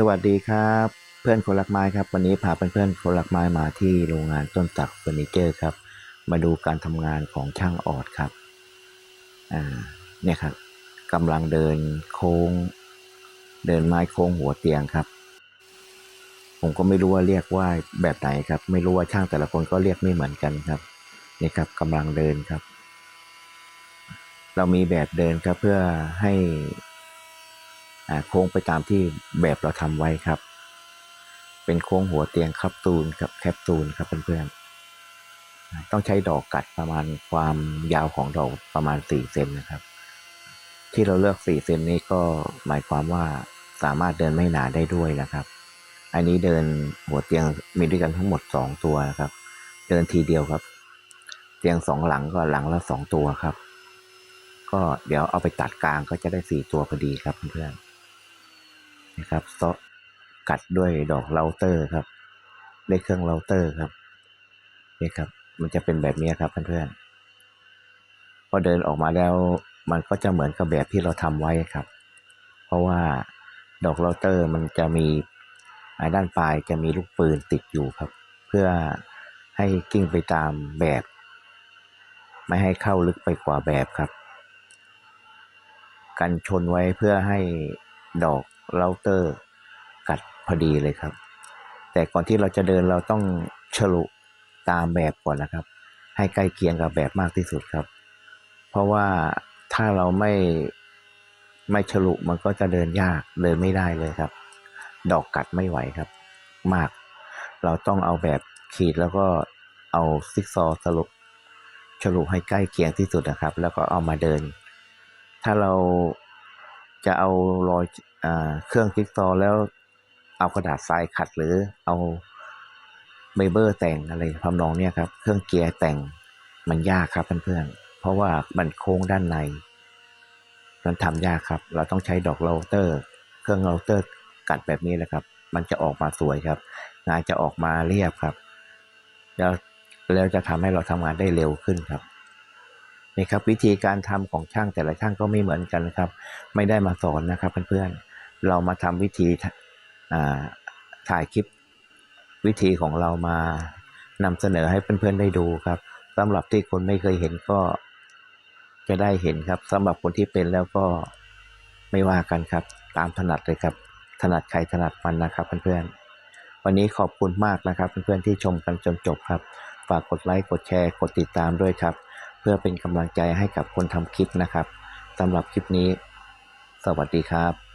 สวัสดีครับ เพื่อนคนรักไม้ครับ วันนี้พาเพื่อนๆคนรักไม้มาที่โรงงานต้นตักเฟอร์นิเจอร์ครับ มาดูการทำงานของช่างออดครับอ่าเนี่ยครับกำลังเดินโค้ง เดินไม้โค้งหัวเตียงครับ ผมก็ไม่รู้ว่าเรียกว่าแบบไหนครับ ไม่รู้ว่าช่างแต่ละคนก็เรียกไม่เหมือนกันครับนี่ครับกำลังเดินครับ เรามีแบบเดินครับเพื่อให้ โค้งไปตามที่แบบเราทำไว้ครับ เป็นโค้งหัวเตียงคับตูนกับแคปตูนครับเพื่อนๆต้องใช้ดอกกัดประมาณความยาวของดอกประมาณ4เซนนะครับ ที่เราเลือก4เซนนี้ก็หมายความว่าสามารถเดินไม่หนาได้ด้วยนะครับ อันนี้เดินหัวเตียงมีด้วยกันทั้งหมด 2 ตัวนะครับ เดินทีเดียวครับ เตียงสองหลังก็หลังละสองตัวครับ ก็เดี๋ยวเอาไปตัดกลางก็จะได้สี่ตัวพอดีครับเพื่อนๆ นะครับซอกัดด้วยดอกเราเตอร์ครับด้วยเครื่องเราเตอร์ครับนี่ครับ มันจะเป็นแบบนี้ครับเพื่อนๆพอเดินออกมาแล้วมันก็จะเหมือนกับแบบที่เราทำไว้ครับ เพราะว่าดอกเราเตอร์มันจะมีด้านปลายจะมีลูกปืนติดอยู่ครับ เพื่อให้กิ้งไปตามแบบ ไม่ให้เข้าลึกไปกว่าแบบครับ กันชนไว้เพื่อให้ดอก เราเตอร์กัดพอดีเลยครับ แต่ก่อนที่เราจะเดินเราต้องฉลุตามแบบก่อนนะครับ ให้ใกล้เคียงกับแบบมากที่สุดครับ เพราะว่าถ้าเราไม่ไม่ฉลุมันก็จะเดินยากเดินไม่ได้เลยครับ ดอกกัดไม่ไหวครับ มาก เราต้องเอาแบบขีดแล้วก็เอาซิกซอสรุปฉลุให้ใกล้เคียงที่สุดนะครับ แล้วก็เอามาเดิน ถ้าเรา จะเอารอยอเครื่องจิ๊กซอแล้วเอากระดาษทรายขัดหรือเอาเบเบอร์แต่งอะไรทำนองเนี้ยครับ เครื่องเกียร์แต่งมันยากครับเพื่อนๆ เพราะว่ามันโค้งด้านในมันทำยากครับ เราต้องใช้ดอกโรเตอร์ เครื่องโรเตอร์กัดแบบนี้แหละครับ มันจะออกมาสวยครับ งานจะออกมาเรียบครับ แล้วแล้วจะทำให้เราทำงานได้เร็วขึ้นครับ นี่ครับวิธีการทำของช่างแต่ละช่างก็ไม่เหมือนกันนะครับ ไม่ได้มาสอนนะครับเพื่อนๆเรามาทำวิธีถ่ายคลิปวิธีของเรามานำเสนอให้เพื่อนๆได้ดูครับสำหรับที่คนไม่เคยเห็นก็จะได้เห็นครับสำหรับคนที่เป็นแล้วก็ไม่ว่ากันครับ ตามถนัดเลยครับ ถนัดใครถนัดมันนะครับเพื่อนๆวันนี้ขอบคุณมากนะครับเพื่อนๆที่ชมกันจนจบครับ ฝากกดไลค์กดแชร์กดติดตามด้วยครับ พื่อเป็นกำลังใจให้กับคนทำคลิปนะครับสำหรับคลิปนี้ สวัสดีครับ